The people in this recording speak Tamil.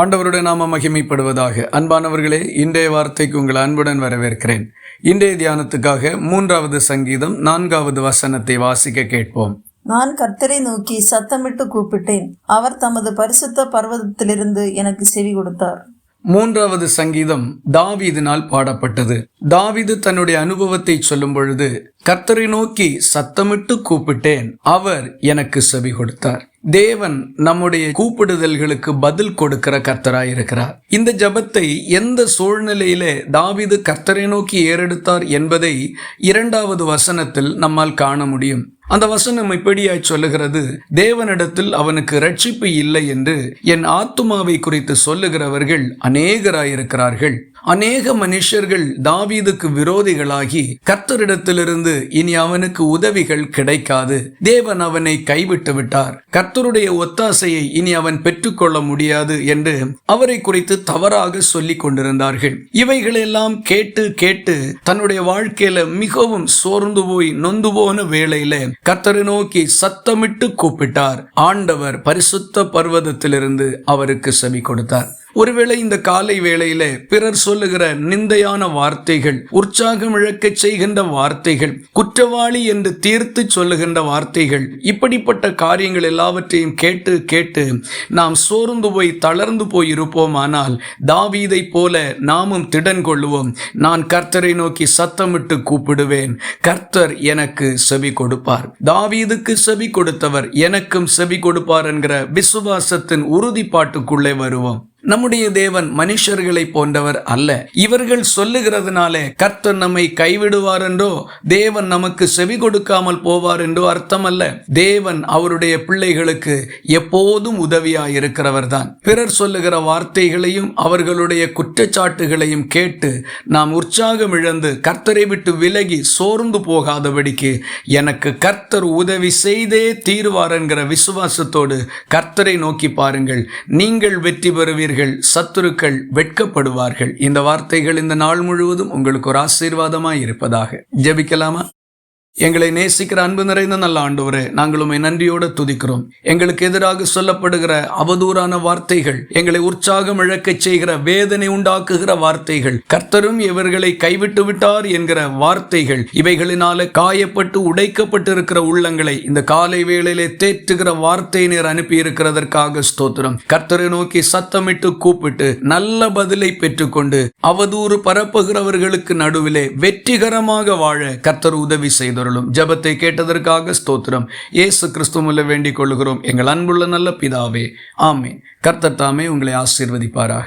ஆண்டவருடைய நாம மகிமைப்படுவதாக. அன்பானவர்களே இன்றைய வார்த்தைக்கு உங்கள் அன்புடன் வரவேற்கிறேன். இன்றைய தியானத்துக்காக மூன்றாவது சங்கீதம் நான்காவது வசனத்தை வாசிக்க கேட்போம். நான் கர்த்தரை நோக்கி சத்தமிட்டு கூப்பிட்டேன். அவர் தமது பரிசுத்த பர்வதத்திலிருந்து எனக்கு செவி கொடுத்தார். மூன்றாவது சங்கீதம் தாவீதினால் பாடப்பட்டது. தாவிது தன்னுடைய அனுபவத்தை சொல்லும் பொழுது கர்த்தரை நோக்கி சத்தமிட்டு கூப்பிட்டேன். அவர் எனக்கு செவி கொடுத்தார். தேவன் நம்முடைய கூப்பிடுதல்களுக்கு பதில் கொடுக்கிற கர்த்தராய் இருக்கிறார் இந்த ஜபத்தை எந்த சூழ்நிலையிலே தாவிது கர்த்தரை நோக்கி ஏறெடுத்தார் என்பதை இரண்டாவது வசனத்தில் நம்மால் காண முடியும். அந்த வசனம் இப்படியாய் சொல்லுகிறது தேவனிடத்தில் அவனுக்கு ரட்சிப்பு இல்லை என்று என் ஆத்துமாவை குறித்து சொல்லுகிறவர்கள் அநேகராயிருக்கிறார்கள். அநேக மனுஷர்கள் தாவீதுக்கு விரோதிகளாகி கர்த்தரிடத்திலிருந்து இனி அவனுக்கு உதவிகள் கிடைக்காது. தேவன் அவனை கைவிட்டு விட்டார். கர்த்தருடைய ஒத்தாசையை இனி அவன் பெற்றுக்கொள்ள முடியாது என்று அவரை குறித்து தவறாக சொல்லிக் கொண்டிருந்தார்கள். இவைகளெல்லாம் கேட்டு கேட்டு தன்னுடைய வாழ்க்கையில மிகவும் சோர்ந்து போய் நொந்து போன வேளையில கர்த்தரை நோக்கி சத்தமிட்டு கூப்பிட்டார். ஆண்டவர் பரிசுத்த பர்வதத்திலிருந்து அவருக்கு செவி கொடுத்தார். ஒருவேளை இந்த காலை வேளையில பிறர் சொல்லுகிற நிந்தையான வார்த்தைகள் உற்சாகம் இழக்கச் செய்கின்ற வார்த்தைகள் குற்றவாளி என்று தீர்த்து சொல்லுகின்ற வார்த்தைகள் இப்படிப்பட்ட காரியங்கள் எல்லாவற்றையும் கேட்டு கேட்டு நாம் சோர்ந்து போய் தளர்ந்து போயிருப்போமானால் தாவீதை போல நாமும் திடன் கொள்ளுவோம். நான் கர்த்தரை நோக்கி சத்தமிட்டு கூப்பிடுவேன். கர்த்தர் எனக்கு செவி கொடுப்பார். தாவீதுக்கு செவி கொடுத்தவர் எனக்கும் செவி கொடுப்பார் என்கிற விசுவாசத்தின் உறுதிப்பாட்டுக்குள்ளே வருவோம். நம்முடைய தேவன் மனுஷர்களை போன்றவர் அல்ல. இவர்கள் சொல்லுகிறதுனாலே கர்த்தர் நம்மை கைவிடுவார் என்றோ தேவன் நமக்கு செவி கொடுக்காமல் போவார் என்றோ அர்த்தம் அல்ல தேவன் அவருடைய பிள்ளைகளுக்கு எப்போதும் உதவியாய் இருக்கிறவர் தான் பிறர் சொல்லுகிற வார்த்தைகளையும் அவர்களுடைய குற்றச்சாட்டுகளையும் கேட்டு நாம் உற்சாகம் இழந்து கர்த்தரை விட்டு விலகி சோர்ந்து போகாதபடிக்கு எனக்கு கர்த்தர் உதவி செய்தே தீர்வார் என்கிற விசுவாசத்தோடு கர்த்தரை நோக்கி பாருங்கள். நீங்கள் வெற்றி பெறுவீர்கள் பெறுவீர்கள் சத்துருக்கள் வெட்கப்படுவார்கள். இந்த வார்த்தைகள் இந்த நாள் முழுவதும் உங்களுக்கு ஒரு ஆசீர்வாதமாய் இருப்பதாக ஜெபிக்கலாமா? எங்களை நேசிக்கிற அன்பு நிறைந்த நல்ல ஆண்டவரே நாங்கள் உண்மை நன்றியோடு துதிக்கிறோம். எங்களுக்கு எதிராக சொல்லப்படுகிற அவதூறான வார்த்தைகள் எங்களை உற்சாகம் இழக்கச் செய்கிற வேதனை உண்டாக்குகிற வார்த்தைகள் கர்த்தரும் இவர்களை கைவிட்டு விட்டார் என்கிற வார்த்தைகள் இவைகளினால காயப்பட்டு உடைக்கப்பட்டு இருக்கிற உள்ளங்களை இந்த காலை வேளையிலே தேற்றுகிற வார்த்தை அனுப்பி இருக்கிறதற்காக ஸ்தோத்திரம். கர்த்தரை நோக்கி சத்தமிட்டு கூப்பிட்டு நல்ல பதிலை பெற்றுக்கொண்டு அவதூறு பரப்புகிறவர்களுக்கு நடுவிலே வெற்றிகரமாக வாழ கர்த்தர் உதவி செய்தார். செய்தருளும் ஜபத்தை கேட்டதற்காக ஸ்தோத்திரம். ஏசு கிறிஸ்துவில் வேண்டிக் கொள்கிறோம் எங்கள் அன்புள்ள நல்ல பிதாவே ஆமே கர்த்தர் தாமே உங்களை ஆசீர்வதிப்பாராக.